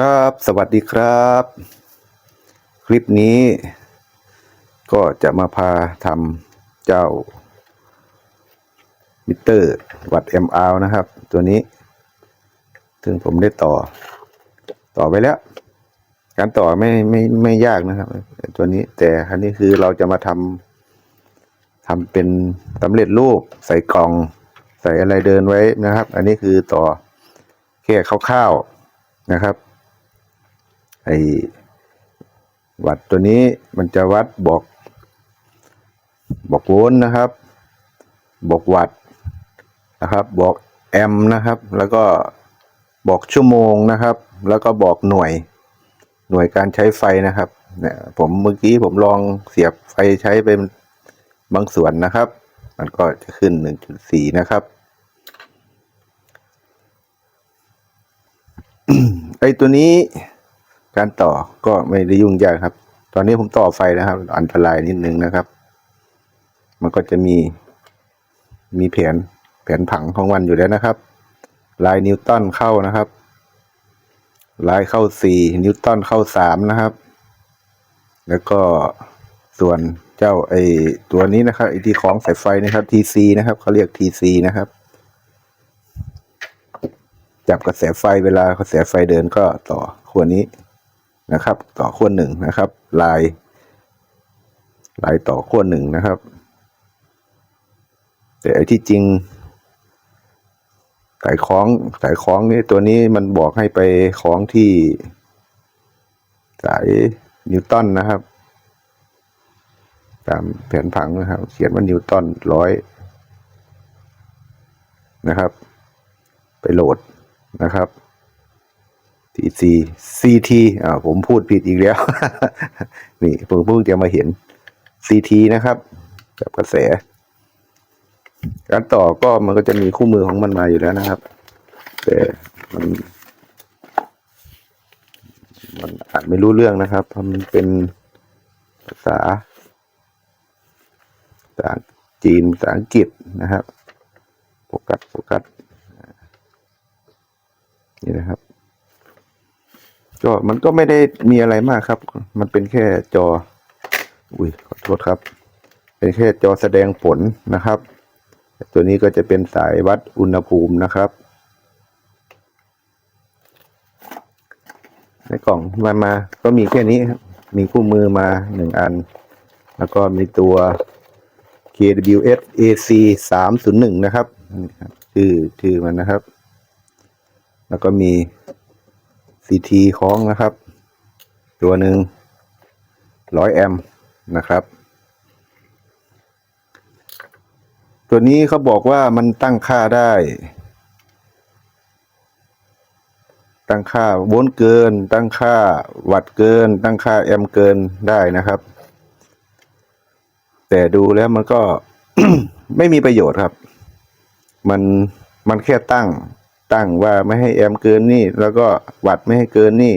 ครับ สวัสดีครับ คลิปนี้ ก็จะมาพาทำเจ้า มิเตอร์วัด MR นะครับ ตัวนี้ ซึ่งผมได้ต่อ ต่อไปแล้ว การต่อไม่ไม่ไม่ยากนะครับ ตัวนี้แต่อันนี้คือเราจะมาทำทำเป็นสำเร็จรูปใส่กล่อง ใส่อะไรเดินไว้นะครับ อันนี้คือต่อแค่คร่าวๆนะครับ ไอ้วัดตัวนี้มันจะวัดบอก บอกโวลต์นะครับ บอกวัตต์นะครับ บอกแอมป์นะครับ แล้วก็บอกชั่วโมงนะครับ แล้วก็บอกหน่วยหน่วยการใช้ไฟนะครับเนี่ยผมเมื่อกี้ผมลองเสียบไฟใช้เป็นบางส่วนนะครับ มันก็จะขึ้น 1.4 นะครับ ไอ้ตัวนี้ การต่อก็ไม่ได้ยุ่งยากครับ ตอนนี้ผมต่อไฟนะครับ อันตรายนิดนึงนะครับ มันก็จะมีมีแผนแผนผังของมันอยู่แล้วนะครับ ลายนิวตันเข้านะครับ ลายเข้าสี่นิวตันเข้าสามนะครับ แล้วก็ส่วนเจ้าไอตัวนี้นะครับไอที่ของสายไฟนะครับ TC นะครับเขาเรียก TC นะครับ จับกระแสไฟเวลากระแสไฟเดินก็ต่อขั้วนี้ นะครับ ต่อขั้วหนึ่งนะครับ ลาย ลายต่อขั้วหนึ่งนะครับ แต่ไอ้ที่จริงสายคล้องสายคล้องนี่ตัวนี้มันบอกให้ไปคล้องที่ สายนิวตันนะครับ ตามแผนผังนะครับ เขียนว่านิวตันร้อยนะครับ ไปโหลดนะครับ TC CT อ่าผมพูดผิดอีกแล้ว นี่ผมเพิ่งจะมาเห็น CT นะครับกับกระแส การต่อก็มันก็จะมีคู่มือของมันมาอยู่แล้วนะครับ แต่มันมันอ่านไม่รู้เรื่องนะครับเพราะมันเป็นภาษาภาษาจีนภาษาอังกฤษนะครับโฟกัสโฟกัสนี่นะครับ ก็มันก็ไม่ได้มีอะไรมากครับ มันเป็นแค่จอ อุ้ยขอโทษครับ เป็นแค่จอแสดงผลนะครับ ตัวนี้ก็จะเป็นสายวัดอุณหภูมินะครับ ในกล่องมามา ก็มีแค่นี้ครับ มีคู่มือมาหนึ่งอัน แล้วก็มีตัว KWS AC 301 นะครับนี่ครับชื่อชื่อมันนะครับ แล้วก็มี CT คล้องนะครับ ตัวหนึ่งร้อยแอมนะครับ ตัวนี้เขาบอกว่ามันตั้งค่าได้ ตั้งค่าโวลต์เกิน ตั้งค่าวัตต์เกิน ตั้งค่าแอมเกินได้นะครับ แต่ดูแล้วมันก็ไม่มีประโยชน์ครับ มันมันแค่ตั้ง ตั้งว่าไม่ให้แอมเกินนี่ แล้วก็วัตต์ไม่ให้เกินนี่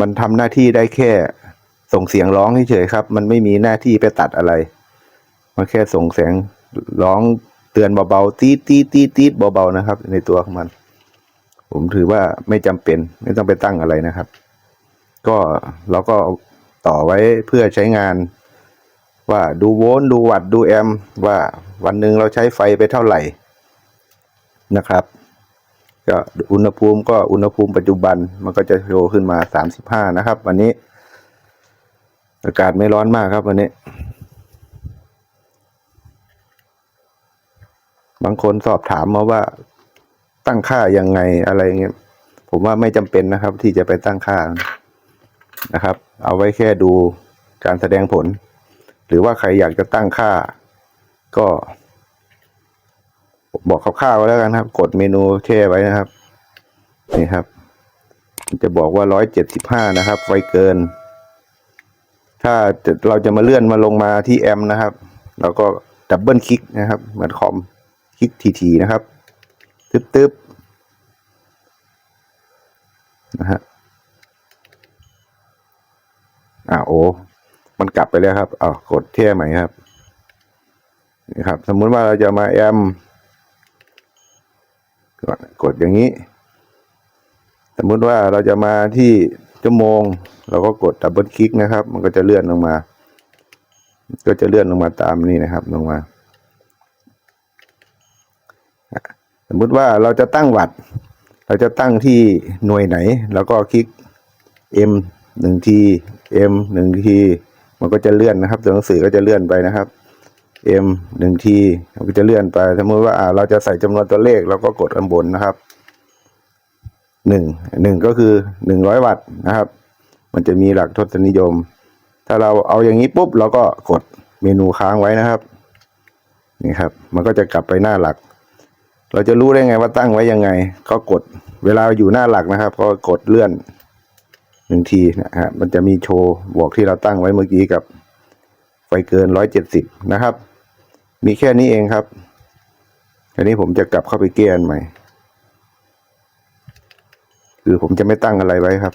มันทำหน้าที่ได้แค่ ส่งเสียงร้องเฉยครับ มันไม่มีหน้าที่ไปตัดอะไร มันแค่ส่งเสียงร้องเตือนเบาๆตีดตีดตีดตีดเบาๆนะครับ ในตัวของมัน ผมถือว่าไม่จำเป็น ไม่ต้องไปตั้งอะไรนะครับ ก็เราก็ต่อไว้เพื่อใช้งานว่าดูโวลต์ดูวัตต์ดูแอม ว่าวันหนึ่งเราใช้ไฟไปเท่าไหร่ นะครับก็อุณหภูมิก็อุณหภูมิปัจจุบันมันก็จะโชว์ขึ้นมาสามสิบห้านะครับ วันนี้ อากาศไม่ร้อนมากครับวันนี้ บางคนสอบถามมาว่าตั้งค่ายังไงอะไรเงี้ยผมว่าไม่จำเป็นนะครับ ที่จะไปตั้งค่านะครับ เอาไว้แค่ดูการแสดงผล หรือว่าใครอยากจะตั้งค่าก็ บอกคร่าวๆแล้วกันครับ กดเมนูแช่ไว้นะครับ นี่ครับ จะบอกว่าร้อยเจ็ดสิบห้านะครับ ไฟเกิน ถ้าเราจะมาเลื่อนมาลงมาที่แอมนะครับ เราก็ดับเบิลคลิกนะครับ เหมือนคอมคลิกทีๆนะครับ ตึ๊บๆนะฮะอ่าโอ้มันกลับไปแล้วครับอ้าวกดเท่ใหม่ครับนี่ครับ สมมุติว่าเราจะมาแอม กดกดอย่างนี้ สมมุติว่าเราจะมาที่ชั่วโมง เราก็กดดับเบิลคลิกนะครับ มันก็จะเลื่อนลงมา ก็จะเลื่อนลงมาตามนี้นะครับลงมา สมมุติว่าเราจะตั้งวัตต์เราจะตั้งที่หน่วยไหน แล้วก็คลิก M หนึ่งที M หนึ่งที มันก็จะเลื่อนนะครับตัวหนังสือก็จะเลื่อนไปนะครับ M หนึ่งทีมันก็จะเลื่อนไปสมมติว่าเราจะใส่จำนวนตัวเลขเราก็กดข้างบนนะครับหนึ่งหนึ่งก็คือหนึ่งร้อยวัตต์นะครับ มันจะมีหลักทศนิยม ถ้าเราเอาอย่างนี้ปุ๊บเราก็กดเมนูค้างไว้นะครับนี่ครับ มันก็จะกลับไปหน้าหลัก เราจะรู้ได้ไงว่าตั้งไว้ยังไง ก็กดเวลาอยู่หน้าหลักนะครับ ก็กดเลื่อนหนึ่งทีนะฮะมันจะมีโชว์บอกที่เราตั้งไว้เมื่อกี้กับไฟเกินร้อยเจ็ดสิบนะครับ มีแค่นี้เองครับทีนี้ผมจะกลับเข้าไปแก้อันใหม่ คือผมจะไม่ตั้งอะไรไว้ครับ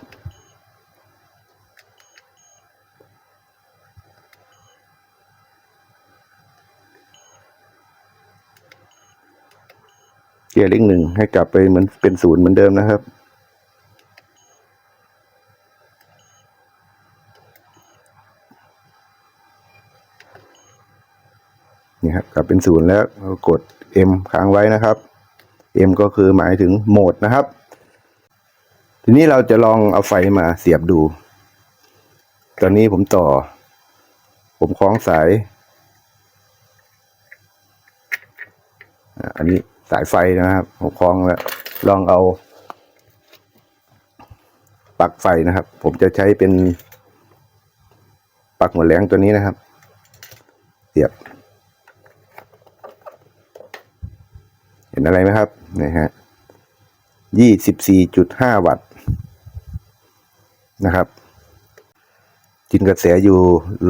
เกียร์เลขหนึ่งให้กลับไปเหมือนเป็นศูนย์เหมือนเดิมนะครับ นี่ครับกลับเป็นศูนย์แล้วเรากด M ค้างไว้นะครับ M ก็คือหมายถึงโหมดนะครับ ทีนี้เราจะลองเอาไฟมาเสียบดู ตอนนี้ผมต่อ ผมคล้องสาย อันนี้สายไฟนะครับผมคล้องแล้ว ลองเอาปลั๊กไฟนะครับ ผมจะใช้เป็นปลั๊กหัวแหลงตัวนี้นะครับ เสียบ เห็นอะไรไหมครับนี่ฮะยี่สิบสี่จุดห้าวัตต์นะครับ กินกระแสอยู่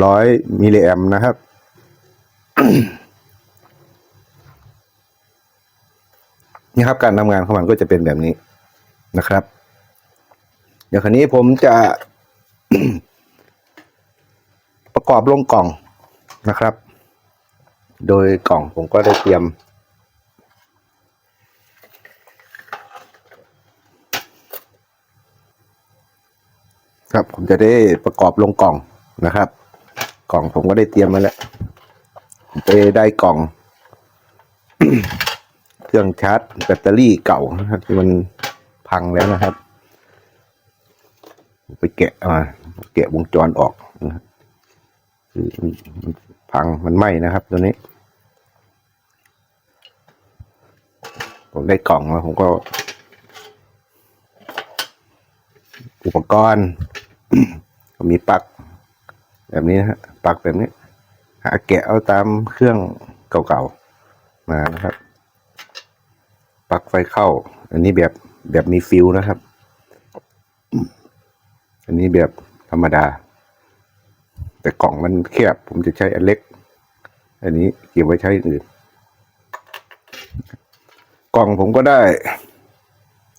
ร้อยมิลลิแอมนะครับ นี่ครับการทำงานของมันก็จะเป็นแบบนี้นะครับ เดี๋ยวคราวนี้ผมจะประกอบลงกล่องนะครับ โดยกล่องผมก็ได้เตรียม ครับ ผมจะได้ประกอบลงกล่องนะครับ กล่องผมก็ได้เตรียมมาแล้วไปได้กล่อง เครื่องชาร์จแบตเตอรี่เก่านะครับ ที่มันพังแล้วนะครับ ไปแกะมาแกะวงจรออกนะครับคือพังมันไหม้นะครับตัวนี้ผมได้กล่องมาผมก็ อุปกรณ์ ก็มีปลั๊กแบบนี้นะฮะปลั๊กแบบนี้ หาแกะเอาตามเครื่องเก่าๆมานะครับปลั๊กไฟเข้า อันนี้แบบแบบมีฟิวนะครับ อันนี้แบบธรรมดา แต่กล่องมันแคบผมจะใช้อันเล็ก อันนี้เก็บไว้ใช้อื่น กล่องผมก็ได้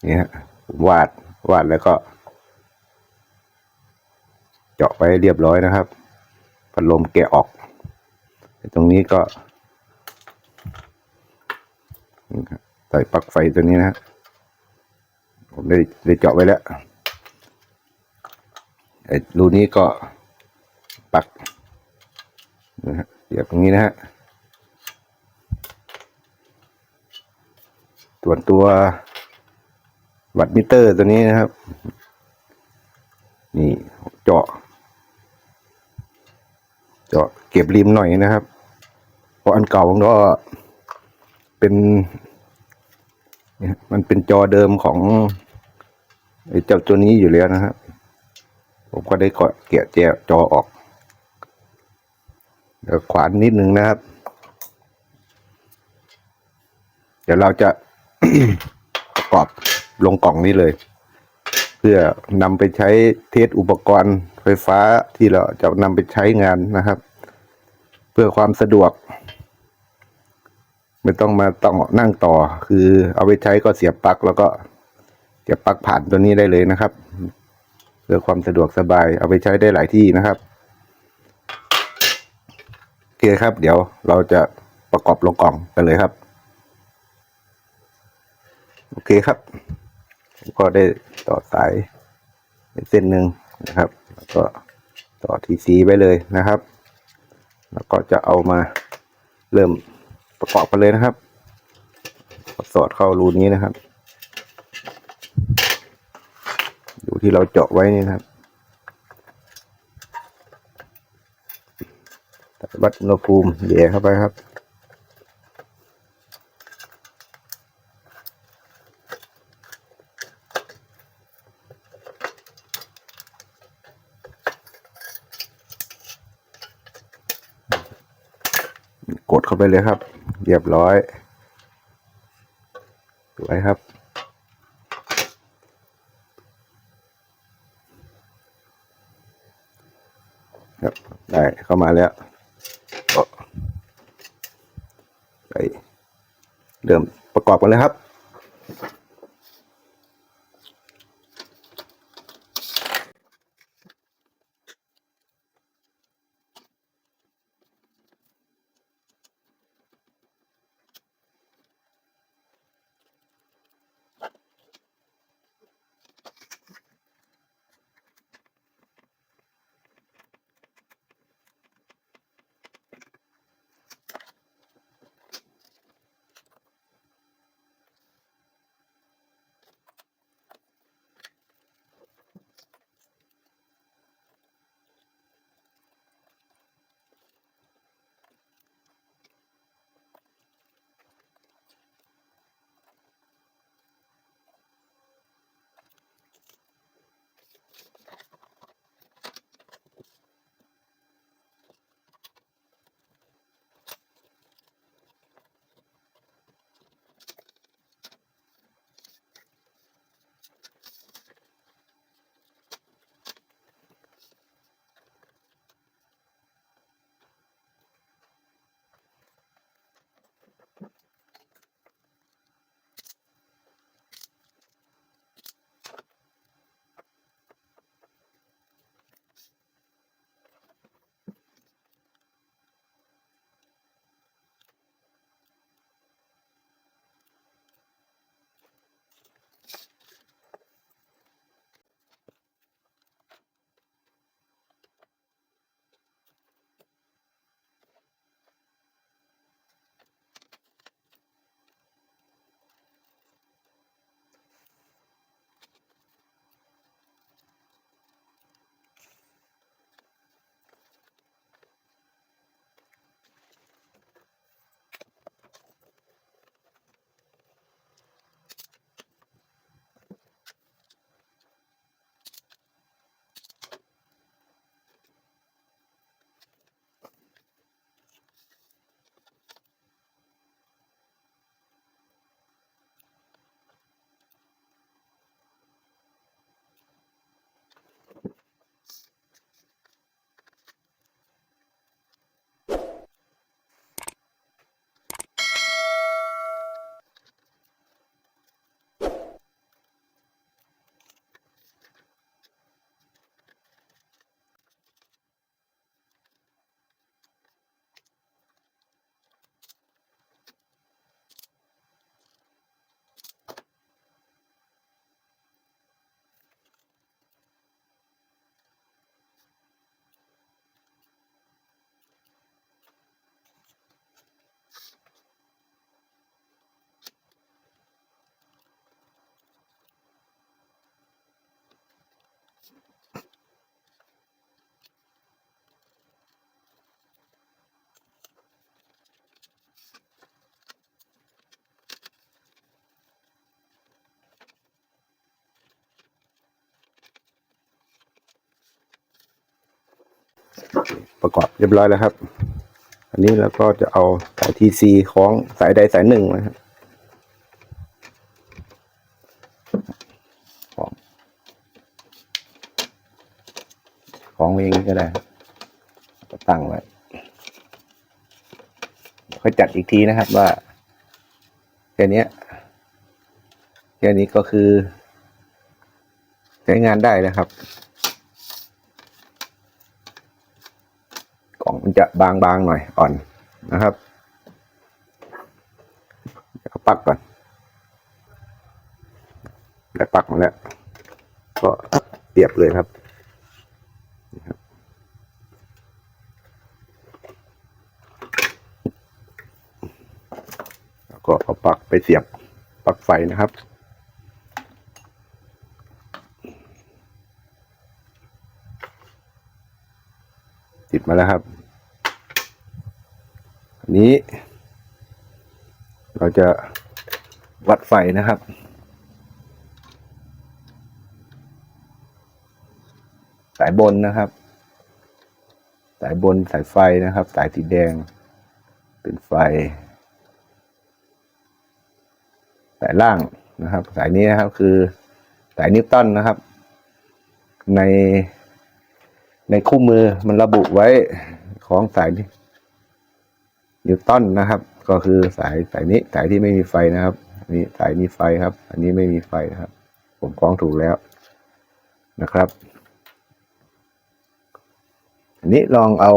นี่ฮะวาดวาดแล้วก็ เจาะไปเรียบร้อยนะครับ พัดลมแกะออกตรงนี้ก็ใส่ปลั๊กไฟตัวนี้นะผมได้ได้เจาะไว้แล้วไอ้รูนี้ก็ปลักนะฮะเสียบตรงนี้นะฮะส่วนตัววัดมิเตอร์ตัวนี้นะครับ นี่เจาะ เจาะเก็บริมหน่อยนะครับ เพราะอันเก่ามันก็เป็นมันเป็นจอเดิมของไอ้เจ้าตัวนี้อยู่แล้วนะครับ ผมก็ได้เกาะแกะแจจอออกเดี๋ยวขวานนิดนึงนะครับ เดี๋ยวเราจะประกอบลงกล่องนี้เลย เพื่อนำไปใช้เทสอุปกรณ์ ไฟฟ้าที่เราจะนำไปใช้งานนะครับ เพื่อความสะดวก ไม่ต้องมาต้องนั่งต่อ คือเอาไปใช้ก็เสียบปลั๊กแล้วก็เสียบปลั๊กผ่านตัวนี้ได้เลยนะครับ เพื่อความสะดวกสบายเอาไปใช้ได้หลายที่นะครับโอเคครับ เดี๋ยวเราจะประกอบลงกล่องกันเลยครับ โอเคครับก็ได้ต่อสายเส้นหนึ่งนะครับ แล้วก็ต่อทีซีไว้เลยนะครับ แล้วก็จะเอามาเริ่มประกอบกันเลยนะครับสอดเข้ารูนี้นะครับ อยู่ที่เราเจาะไว้นี่นะครับวัดอุณหภูมิแย่เข้าไปครับ กด เข้าไปเลยครับเรียบร้อยสวยครับ ครับได้เข้ามาแล้วไปเริ่มประกอบกันเลยครับ ประกอบเรียบร้อยแล้วครับ อันนี้เราก็จะเอาสายทีซีคล้องสายใดสายหนึ่งนะครับของของไว้องก็ได้ก็ตั้งไว้ค่อยจัดอีกทีนะครับว่าแค่นี้แค่นี้ก็คือ ใช้งานได้นะครับ กล่องมัน จะบางๆหน่อยอ่อนนะครับปักก่อนได้ปักมาแล้ว ก็เสียบเลยครับ แล้วก็เอาปักไปเสียบปักไฟนะครับติดมาแล้วครับ นี้ เราจะวัดไฟนะครับ สายบนนะครับ สายบนสายไฟนะครับ สายสีแดงเป็นไฟ สายล่างนะครับ สายนี้นะครับคือสายนิวตันนะครับ ในในคู่มือมันระบุไว้ของสาย นิวตันนะครับ ก็คือสายสายนี้สายที่ไม่มีไฟนะครับนนี้สายมีไฟครับ อันนี้ไม่มีไฟนะครับ ผมคล้องถูกแล้วนะครับ อันนี้ลองเอา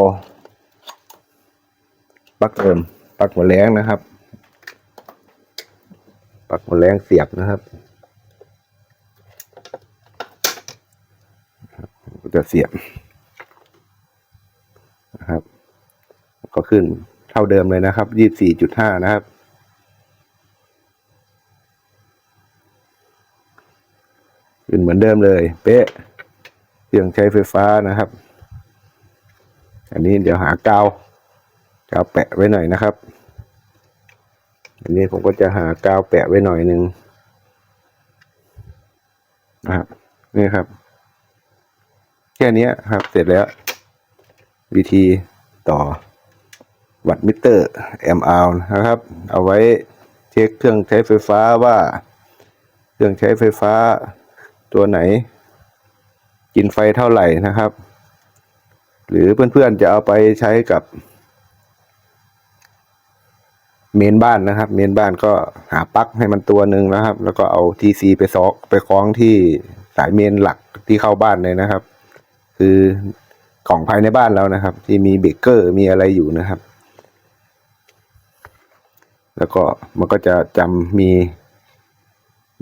ปลั๊กเติมปลั๊กหัวแรงนะครับปลั๊กหัวแรงเสียบนะครับก็จะเสียบนะครับ ก็ขึ้น ท่าเดิมเลยนะครับยี่สี่จุดห้านะครับ ขึ้นเหมือนเดิมเลย เป๊ะเครื่องใช้ไฟฟ้านะครับ อันนี้เดี๋ยวหากาวกาวแปะไว้หน่อยนะครับ อันนี้ผมก็จะหากาวแปะไว้หน่อยหนึ่งนะครับนี่ครับ แค่นี้ครับเสร็จแล้ว วิธีต่อ วัดมิเตอร์แอมอานะครับ เอาไว้เช็คเครื่องใช้ไฟฟ้าว่า เครื่องใช้ไฟฟ้าตัวไหน กินไฟเท่าไหร่นะครับ หรือเพื่อนๆจะเอาไปใช้กับ เมนบ้านนะครับ เมนบ้านก็หาปลั๊กให้มันตัวหนึ่งนะครับ แล้วก็เอาทีซีไปซอกไปคล้องที่สายเมนหลักที่เข้าบ้านเลยนะครับ คือกล่องภายในบ้านเรานะครับ ที่มีเบรกเกอร์มีอะไรอยู่นะครับ แล้วก็มันก็จะจำมี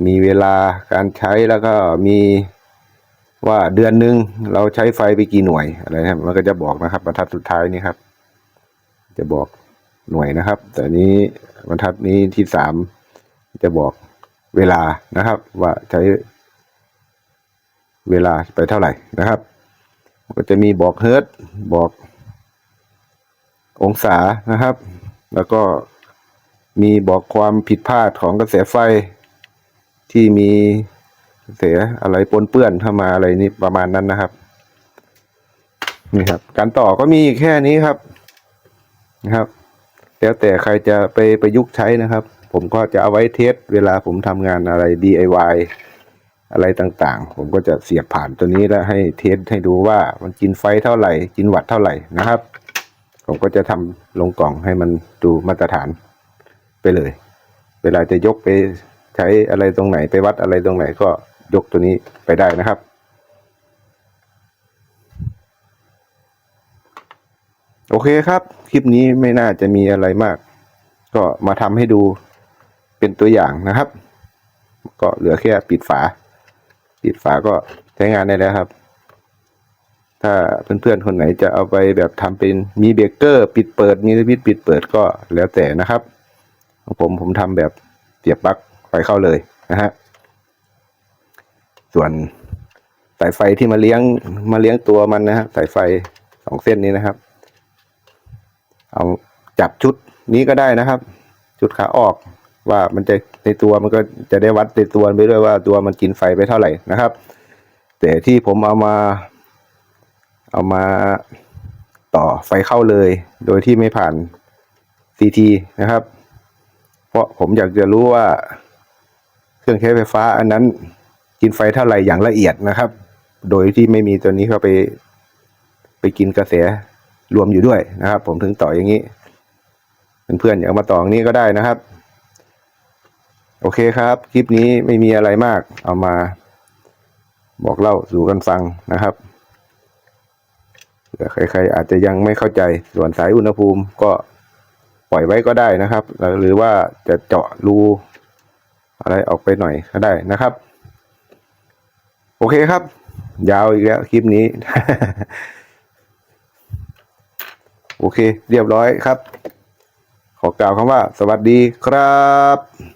มีเวลาการใช้แล้วก็มีว่าเดือนหนึ่งเราใช้ไฟไปกี่หน่วยอะไรนะครับมันก็จะบอกนะครับบรรทัดสุดท้ายนี้ครับ จะบอกหน่วยนะครับ แต่นี้บรรทัดนี้ที่สามจะบอกเวลานะครับ ว่าใช้เวลาไปเท่าไหร่นะครับ ก็จะมีบอกเฮิร์ตบอกองศานะครับ แล้วก็ มีบอกความผิดพลาดของกระแสไฟที่มีกระแสอะไรปนเปื้อนเข้ามาอะไรนี่ประมาณนั้นนะครับ นี่ครับ การต่อก็มีแค่นี้ครับนะครับ แล้วแต่ใครจะไปประยุกต์ใช้นะครับ ผมก็จะเอาไว้เทสเวลาผมทำงานอะไร DIY อะไรต่างๆ ผมก็จะเสียบผ่านตัวนี้แล้วให้เทสให้ดูว่ามันกินไฟเท่าไหร่ กินวัตต์เท่าไหร่นะครับ ผมก็จะทำลงกล่องให้มันดูมาตรฐาน ไปเลย เวลาจะยกไปใช้อะไรตรงไหนไปวัดอะไรตรงไหนก็ยกตัวนี้ไปได้นะครับ โอเคครับ คลิปนี้ไม่น่าจะมีอะไรมาก ก็มาทำให้ดูเป็นตัวอย่างนะครับ ก็เหลือแค่ปิดฝา ปิดฝาก็ใช้งานได้แล้วครับ ถ้าเพื่อนๆคนไหนจะเอาไปแบบทำเป็นมีเบรกเกอร์ ปิดเปิดมีสวิตช์ปิดเปิดก็แล้วแต่นะครับ ผมผมทำแบบเสียบปลั๊กไฟเข้าเลยนะฮะ ส่วนสายไฟที่มาเลี้ยงมาเลี้ยงตัวมันนะฮะสายไฟสองเส้นนี้นะครับ เอาจับชุดนี้ก็ได้นะครับ ชุดขาออกว่ามันจะในตัวมันก็จะได้วัดในตัวไปด้วยว่าตัวมันกินไฟไปเท่าไหร่นะครับ แต่ที่ผมเอามา เอามาต่อไฟเข้าเลย โดยที่ไม่ผ่าน CT นะครับ ราะผมอยากจะรู้ว่าเครื่องใช้ไฟฟ้าอันนั้นกินไฟเท่าไหร่อย่างละเอียดนะครับ โดยที่ไม่มีตัวนี้เข้าไปไปกินกระแสรวมอยู่ด้วยนะครับ ผมถึงต่ออย่างนี้ เพื่อนๆอยากมาต่ออย่างนี้ก็ได้นะครับ โอเคครับ คลิปนี้ไม่มีอะไรมาก เอามาบอกเล่าสู่กันฟังนะครับเผื่อใครๆอาจจะยังไม่เข้าใจส่วนสายอุณหภูมิก็ ล่อยไว้ก็ได้นะครับ หรือว่าจะเจาะรูอะไรออกไปหน่อยก็ได้นะครับ โอเคครับ ยาวอีกแล้วคลิปนี้ โอเค เรียบร้อยครับ ขอกล่าวคำว่า สวัสดีครับ